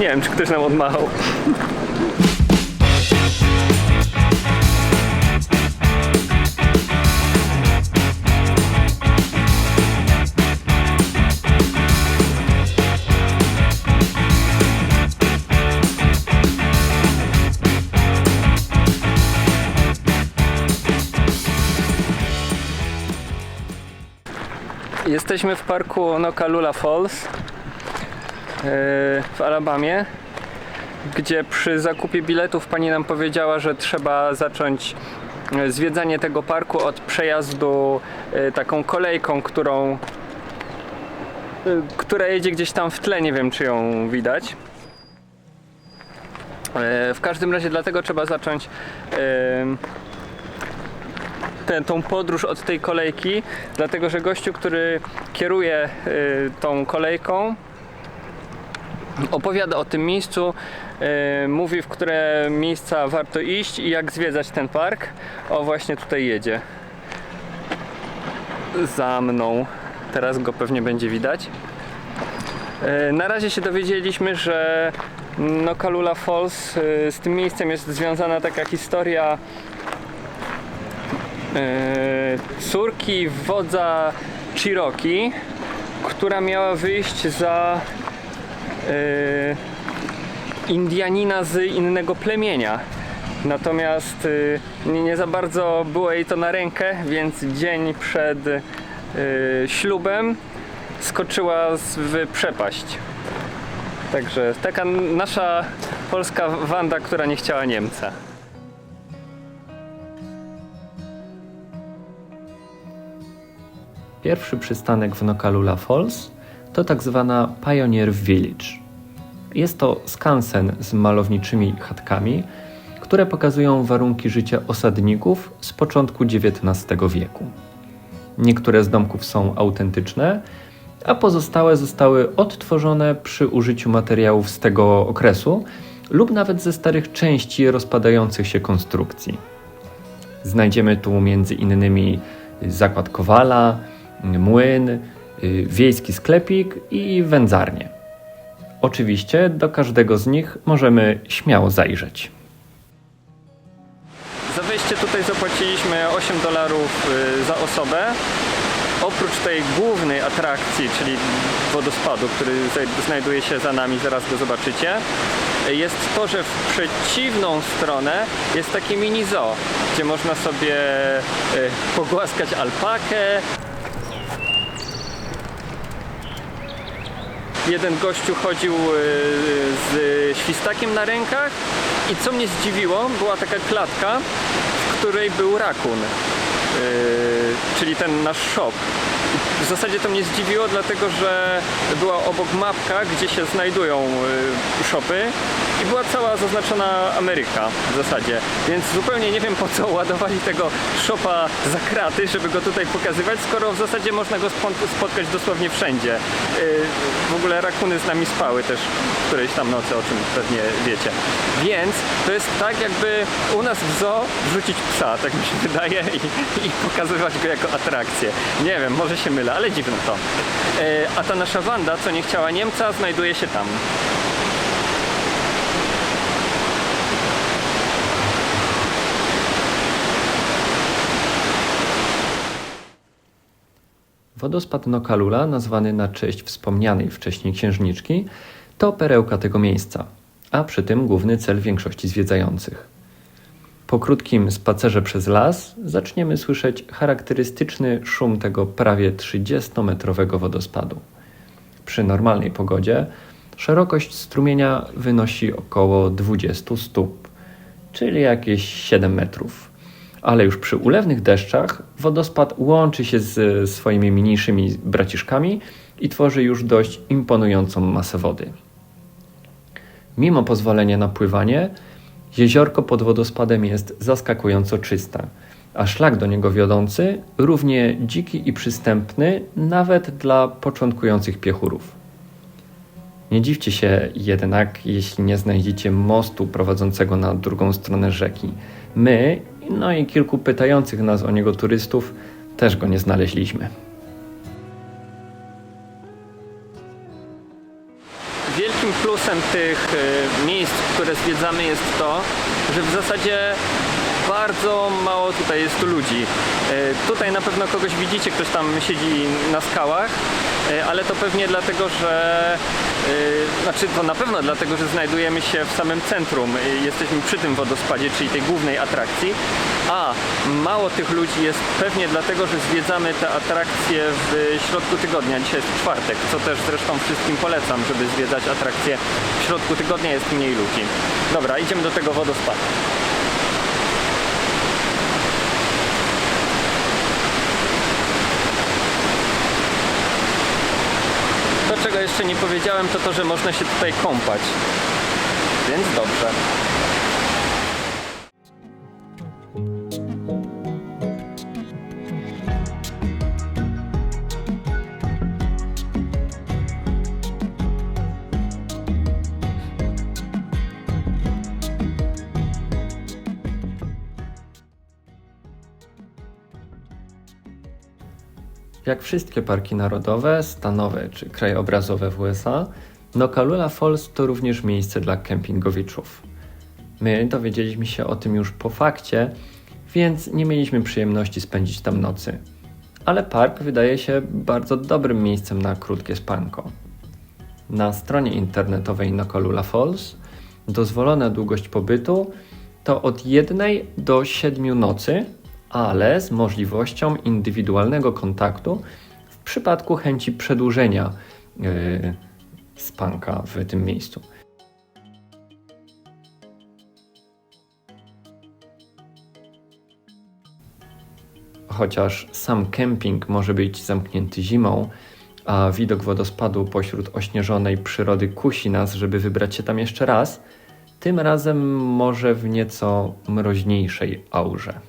Nie wiem, czy ktoś nam odmachał. Jesteśmy w parku Nokalula Falls w Alabamie, gdzie przy zakupie biletów pani nam powiedziała, że trzeba zacząć yy, zwiedzanie tego parku od przejazdu yy, taką kolejką, którą która jedzie gdzieś tam w tle, nie wiem czy ją widać. W każdym razie dlatego trzeba zacząć tę, tą podróż od tej kolejki, dlatego że gościu, który kieruje tą kolejką, opowiada o tym miejscu, y, mówi w które miejsca warto iść i jak zwiedzać ten park. O, właśnie tutaj jedzie. Za mną. Teraz go pewnie będzie widać. Y, Na razie się dowiedzieliśmy, że no, Kalula Falls y, z tym miejscem jest związana taka historia e, córki wodza Cherokee, która miała wyjść za Indianina z innego plemienia. Natomiast e, nie, nie za bardzo było jej to na rękę, więc dzień przed e, ślubem skoczyła w przepaść. Także taka nasza polska Wanda, która nie chciała Niemca. Pierwszy przystanek w Nokalula Falls to tak zwana Pioneer Village. Jest to skansen z malowniczymi chatkami, które pokazują warunki życia osadników z początku XIX wieku. Niektóre z domków są autentyczne, a pozostałe zostały odtworzone przy użyciu materiałów z tego okresu lub nawet ze starych części rozpadających się konstrukcji. Znajdziemy tu między innymi zakład kowala, młyn, y, wiejski sklepik i wędzarnię. Oczywiście do każdego z nich możemy śmiało zajrzeć. Za wejście tutaj zapłaciliśmy 8 dolarów y, za osobę. Oprócz tej głównej atrakcji, czyli wodospadu, który znajduje się za nami, zaraz go zobaczycie, jest to, że w przeciwną stronę jest takie mini zoo, gdzie można sobie y, pogłaskać alpakę. Jeden gościu chodził y, z świstakiem na rękach i co mnie zdziwiło, była taka klatka, w której był rakun, yy, czyli ten nasz shop. W zasadzie to mnie zdziwiło, dlatego że była obok mapka, gdzie się znajdują yy, shopy i była cała zaznaczona Ameryka w zasadzie. Więc zupełnie nie wiem po co ładowali tego shopa za kraty, żeby go tutaj pokazywać, skoro w zasadzie można go spotkać dosłownie wszędzie. Yy, w ogóle rakuny z nami spały też którejś tam nocy, o czym pewnie wiecie. Więc to jest tak jakby u nas w zoo wrzucić psa, tak mi się wydaje, i, i pokazywać go jako atrakcję. Nie wiem, może się mylę, ale dziwne to. E, a ta nasza Wanda, co nie chciała Niemca, znajduje się tam. Wodospad Nokalula, nazwany na cześć wspomnianej wcześniej księżniczki, to perełka tego miejsca, a przy tym główny cel większości zwiedzających. Po krótkim spacerze przez las zaczniemy słyszeć charakterystyczny szum tego prawie 30-metrowego wodospadu. Przy normalnej pogodzie szerokość strumienia wynosi około 20 stóp, czyli jakieś 7 metrów. Ale już przy ulewnych deszczach wodospad łączy się z swoimi mniejszymi braciszkami i tworzy już dość imponującą masę wody. Mimo pozwolenia na pływanie, jeziorko pod wodospadem jest zaskakująco czyste, a szlak do niego wiodący równie dziki i przystępny nawet dla początkujących piechurów. Nie dziwcie się jednak, jeśli nie znajdziecie mostu prowadzącego na drugą stronę rzeki. My, no i kilku pytających nas o niego turystów, też go nie znaleźliśmy. wielkim plusem tych e, miejsc, które zwiedzamy jest to, że w zasadzie bardzo mało tutaj jest ludzi. E, Tutaj na pewno kogoś widzicie, ktoś tam siedzi na skałach, e, ale to pewnie dlatego, że e, znaczy to na pewno dlatego, że znajdujemy się w samym centrum. Jesteśmy przy tym wodospadzie, czyli tej głównej atrakcji. A mało tych ludzi jest pewnie dlatego, że zwiedzamy te atrakcje w środku tygodnia. Dzisiaj jest czwartek, co też zresztą wszystkim polecam, żeby zwiedzać atrakcje w środku tygodnia jest mniej ludzi. Dobra, idziemy do tego wodospadu. To, czego jeszcze nie powiedziałem, to to, że można się tutaj kąpać. Więc dobrze. Jak wszystkie parki narodowe, stanowe czy krajobrazowe w USA, Nokalula Falls to również miejsce dla kempingowiczów. My dowiedzieliśmy się o tym już po fakcie, więc nie mieliśmy przyjemności spędzić tam nocy. Ale park wydaje się bardzo dobrym miejscem na krótkie spanko. Na stronie internetowej Nokalula Falls dozwolona długość pobytu to od jednej do siedmiu nocy, ale z możliwością indywidualnego kontaktu w przypadku chęci przedłużenia yy, spanka w tym miejscu. Chociaż sam kemping może być zamknięty zimą, a widok wodospadu pośród ośnieżonej przyrody kusi nas, żeby wybrać się tam jeszcze raz, tym razem może w nieco mroźniejszej aurze.